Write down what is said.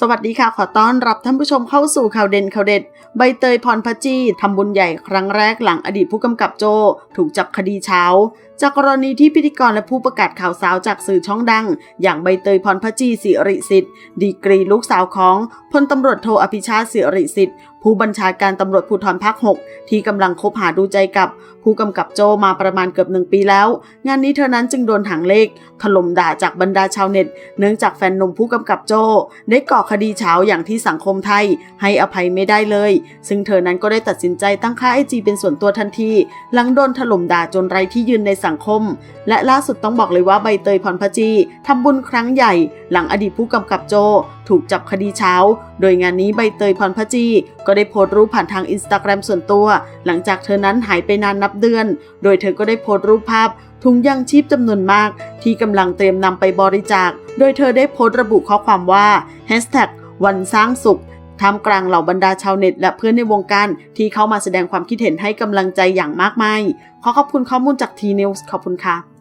สวัสดีค่ะ ขอต้อนรับท่านผู้ชมเข้าสู่ข่าวเด่นข่าวเด็ด ใบเตยพรพจีทำบุญใหญ่ครั้งแรกหลังอดีตผู้กำกับโจ ถูกจับคดีเช้า จากกรณีที่พิธีกรและผู้ประกาศข่าวสาวจากสื่อช่องดัง อย่างใบเตยพรพจีสิริสิทธิ์ ดีกรีลูกสาวของพลตำรวจโทอภิชาติสิริสิทธิ์ ผู้บัญชาการตำรวจภูธรภาค 6 ที่กำลังคบหาดูใจกับ ผู้กำกับโจมาประมาณเกือบหนึ่งปีแล้ว งานนี้เธอนั้นจึงโดนหางเลข ถล่มด่าจากบรรดาชาวเน็ต เนื่องจากแฟนหนุ่มผู้กำกับโจ ได้ก่อคดีเช้าอย่างที่สังคมไทย ให้อภัยไม่ได้เลย ซึ่งเธอนั้นก็ได้ตัดสินใจตั้งค่าไอจีเป็นส่วนตัวทันที หลังโดนถล่มด่าจนไร้ที่ยืนในสังคม และล่าสุดต้องบอกเลยว่าใบเตยพรพจีทำบุญครั้งใหญ่ หลังอดีตผู้กำกับโจ ถูกจับคดีเช้า โดยงานนี้ใบเตยพรพจี ก็ได้โพสต์รูปผ่านทางอินสตาแกรมส่วนตัว หลังจากเธอนั้นหายไปนานนับเดือน โดยเธอก็ได้โพสต์รูปภาพถุงยังชีพจำนวนมาก ที่กำลังเตรียมนำไปบริจาค โดยเธอได้โพสต์ระบุข้อความว่า Hashtag วันสร้างสุขท่ามกลางเหล่าบรรดาชาวเน็ตและเพื่อนในวงการ ที่เข้ามาแสดงความคิดเห็นให้กำลังใจอย่างมากมาย ขอขอบคุณข้อมูลจากทีนิวส์ขอบคุณค่ะ